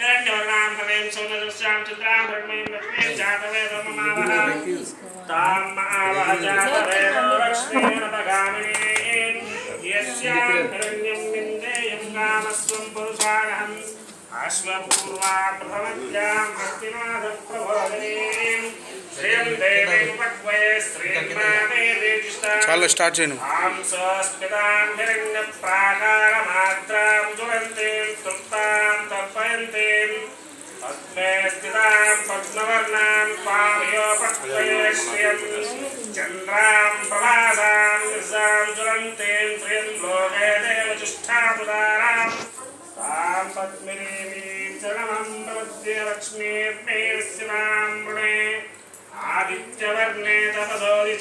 हिरण्यवर्णां हवें सौनदस्यां चित्रां धर्मयं लक्ष्मीं जातवेदो ममावः तां महावः जातवेदो लक्ष्मीर्नपगामिनीं यस्यां हिरण्यं विन्देयं कामस्त्वं पुरुषाणहम् अश्वपूर्वा प्रथमज्ञां भक्तिनाथप्रबोधिनीं श्रियं देवीं पक्वये श्रीं मामेदिष्टां చాలా స్టార్ట్ చేయను आं स्वस्मितां हिरण्यप्राकारमात्रां ज्वलन्तीं तृप्तां स्थितां पद्मवर्णां त्वामयो पक्वये श्रियं चन्द्रां प्रभासां निशां ज्वलन्तीं श्रियं लोके देवचिष्ठापुदारां तां पद्मिनीं चरणं प्रपद्ये लक्ष्मीर्मे स्थितां वृणे आदित्यवर्णे तपसोऽधि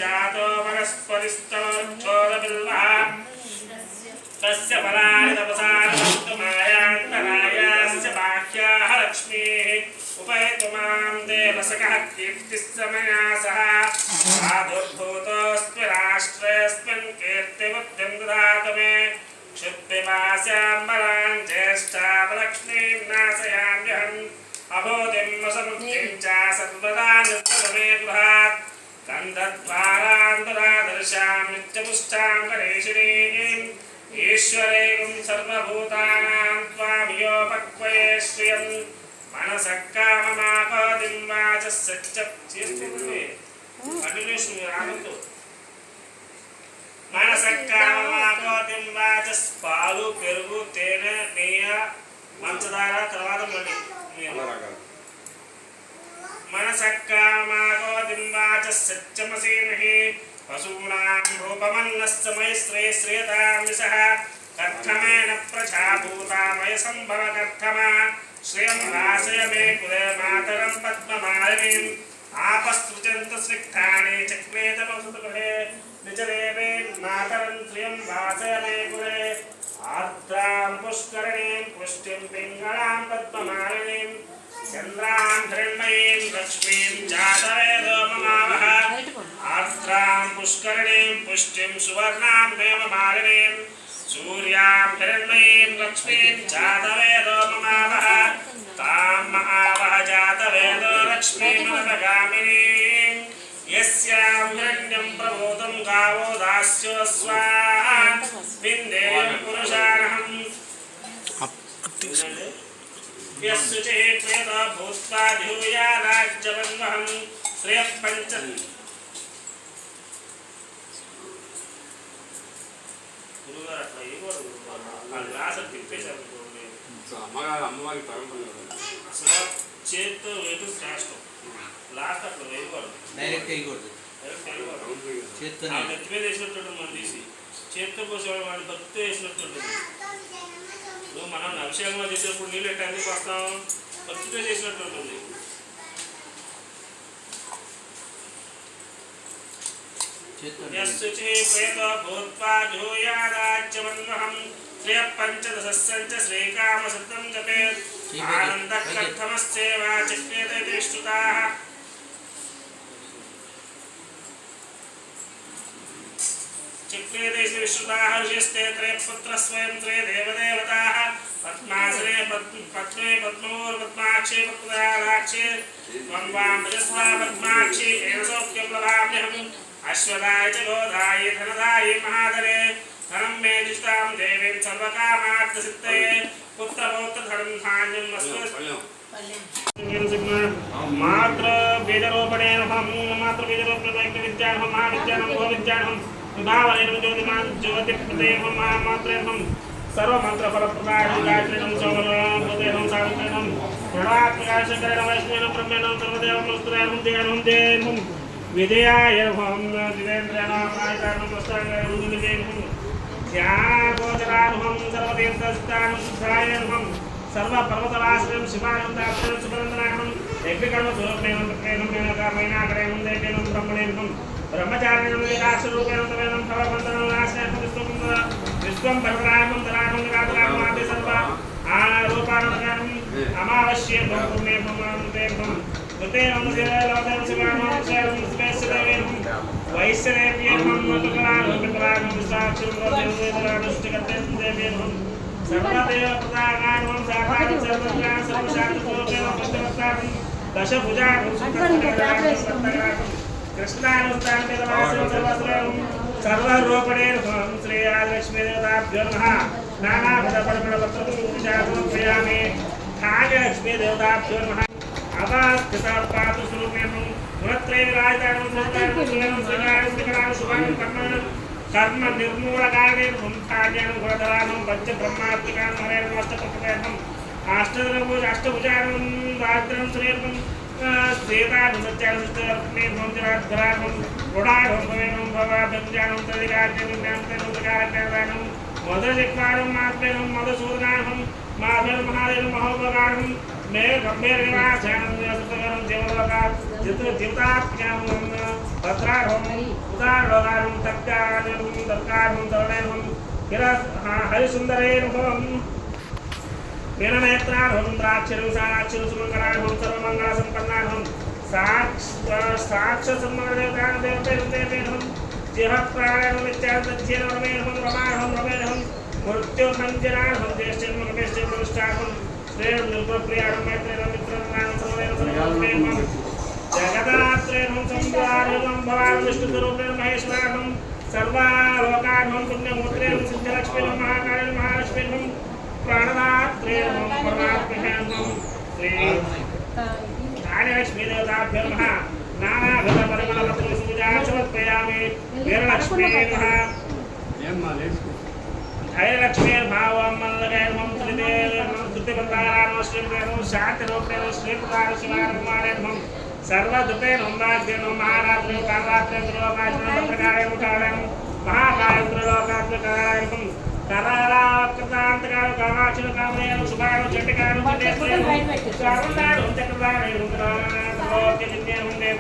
माँ देवसकः कीर्तिस्समया सह राष्ट्रेऽस्मिन् कीर्तिबुद्धिं ददातु मे क्षुद्धिमास्याम्बरां ज्येष्ठावलक्ष्मीं नाशयाम्यहम्। अबोधिं वसमुक्तिं च सर्वदा निर्तमे गृहात्। गन्धद्वारान्तरादर्शां नित्यपुष्टां गणेशिनीम् सर्वभूतानां त्वामियोपक्वये श्रियं మనసక్కామమాపాదిం వాచస్సచ్చ చేసుకోండి కంటిన్యూషన్ మీరు ఆగద్దు మనసక్కామమాపాదిం వాచస్ పాలు పెరుగు తేనె నెయ్య పంచదార తర్వాత మళ్ళీ మనసక్కామమాపాదిం వాచస్ సత్యమసేనహి పశూనాం రూపమన్నస్తమై శ్రేయశ్రేయతాం విసహ प्रजाभूतामय सम्भव कर्थमा श्रियं वासय मे कुले मातरं पद्ममालिनीम् आपस्तृजन्त स्निग्धानि चक्रेतमसुतगृहे निजदेवे मातरं श्रियं वासय मे कुले। आर्द्रां पुष्करणीं पुष्टिं पिङ्गळां पद्ममालिनीम् चन्द्रां हिरण्मयीं लक्ष्मीं जातवेदो ममावः आर्द्रां पुष्करणीं पुष्टिं सुवर्णां हेममालिनीं सूर्यां हिरण्मयीं लक्ष्मीं जातवेदो ममावः तां महावः जातवेदो लक्ष्मीमनपगामिनीं यस्यां हिरण्यं प्रभूतं गावो दास्यो स्वाहा। विन्देयं पुरुषाणहम् यस्सुचे प्रेत भूत्वा धिया राज्यवन्वहं श्रेयः पञ्च గురుగారు అట్లా ఇవ్వరు ఆ గ్లాస్ తిప్పేశారు అనుకోండి. అమ్మగారు అమ్మవారి పరంపర అసలు చేతితో వేయడం శ్రేష్టం లాస్ట్ అట్లా వేయకూడదు డైరెక్ట్ వేయకూడదు డైరెక్ట్ నెత్తి మీద వేసినట్టు మనం తీసి చేతితో పోసేవాడు వాడిని భక్తితో వేసినట్టు నువ్వు మనం అభిషేకంలో చేసేప్పుడు నీళ్ళు ఎట్లా ఎందుకు వస్తాం భక్తితో చేసినట్టు ఉంటుంది यस्सुचि श्वेतो भूत्वा जूयादाच्यमन्वहं श्रियः पञ्चदशस्य च श्रीकामशब्दं जपेत् आनन्दः कथमश्चेवा चिक्येत इति श्रुताः चिक्येते इति श्रुताः ऋषिस्ते त्रयः पुत्रस्वयं त्रये देवदेवताः। पद्मासने पद्मे पद्मोर्पद्माक्षे पद्मदाक्षे त्वं वां भजस्वा पद्माक्षि एव सौख्यं लभाम्यहम् అశ్వదాయ చోదాయ ధనదాయ మహాధరే ధనం మే నిష్టాం దేవేం సర్వకామార్థ సిద్ధయే పుత్ర పౌత్ర ధనం ధాన్యం వస్తు మాత్ర బీజరోపణేన మాత్ర బీజరోపణ విద్యాహం మహా విద్యాహం భో విద్యాహం భావనం జ్యోతిమాన్ జ్యోతి ప్రదేహం మహామాత్రేహం సర్వమంత్రఫలప్రదాయం గాయత్రిణం సోమనం బుధేహం సావిత్రిణం ప్రణాత్మకాశంకరణ వైష్ణవం బ్రహ్మణం సర్వదేవం వస్తుదేవం దేవం దేవం విజయాయ ధ్యాగోచరానుభం సర్వతీర్థస్థానం శుద్ధాయ నమం సర్వపర్వతరాశ్రయం శివానందాక్షరం సుభరందనాకం యజ్ఞకర్మ స్వరూపేణం ప్రత్యేకం మైనాకరేణం దేవేణం బ్రహ్మణేకం బ్రహ్మచారిణం వేదాక్షరూపేణ తవేనం భవబంధనం నాశనం విశ్వం విశ్వం పరమరాగం తరాగం కాతరాగం ఆది సర్వ ఆ రూపాణం అమావశ్యం పూర్ణేకం ऋतेरं जयलोकं शिवानां शरणं स्वेशदेवीनं वैश्यदेव्येहं मतकलानं पितरानं विशाक्षं देवेतरानुष्ठिकतें देव्येहं सर्वदेवप्रदानागमं साकानं सर्वज्ञानं सर्वशान्ततोकेन पञ्चवक्तारं दशभुजानं सुखकरणानं कृष्णानुष्ठानपितवासं सर्वस्रं सर्वरूपणेन भवं श्रीयालक्ष्मीदेवताभ्यो नमः नानाविधपरमणवक्तुं शासनं क्रियामे खागलक्ष्मीदेवताभ्यो नमः అవాస్థితాత్పాతు స్వరూపేణం గుణత్రైరాజానం సంతానం సుగణం సుగానం సుగణాం శుభానం కర్మానం కర్మ నిర్మూల కారణేన సంతాన్యానం గుణధరానం పంచ బ్రహ్మాత్మికానం హరేణం అష్టప్రపేహం అష్టదనభూజ అష్టభుజానం రాజ్రం శ్రేర్వం శ్వేతానుమత్యానుష్ఠరాగం రుడాఢోపవేణం భవ భంజానం తదిరాజ్ఞానం మధురజిహ్వానం మాత్మేనం మధుసూదనాహం మాధుర్మహాదేవం మహోపకారం हरिसुन्दरेऽनुभवम् प्रेरणनेत्रार्हं द्राक्षरुसाक्षरु सुमङ्गलार्हं सर्वमङ्गलसम्पन्नार्हं साक्षसम्मदेवतादेवतेर्हं जिहप्राणमित्यादध्येन रमेणहं रमार्हं रमेणहं मृत्युर्मञ्जनार्हं जगदात्रेणं संवारेणं भवान् विष्णुस्वरूपेण महेश्वराणं सर्वालोकानं पुण्यमूत्रेण सिद्धलक्ष्मीनं महाकालेन महालक्ष्मीनं प्राणदात्रेणं परमात्महेनं श्री काललक्ष्मीदेवताभ्यो नमः नानाभिधपरिमलपत्रसुजाचमत्प्रयामि वीरलक्ष्मी नमः धैर्यलक्ष्मीर्भावं मल्लगैर्मं त्रिदेव దుఃఖబంధారానో శ్రీమదేను శాంతి రూపేణు శ్రీపురాను శివానుమానేధ్వం సర్వదుఃఖేను మాధ్యను మహారాత్రం కర్రాత్రం మహాకాయులోకాత్మకాయం కరారాకృతాంతకాలు కామాక్షులు కామలేను శుభాలు ఉండే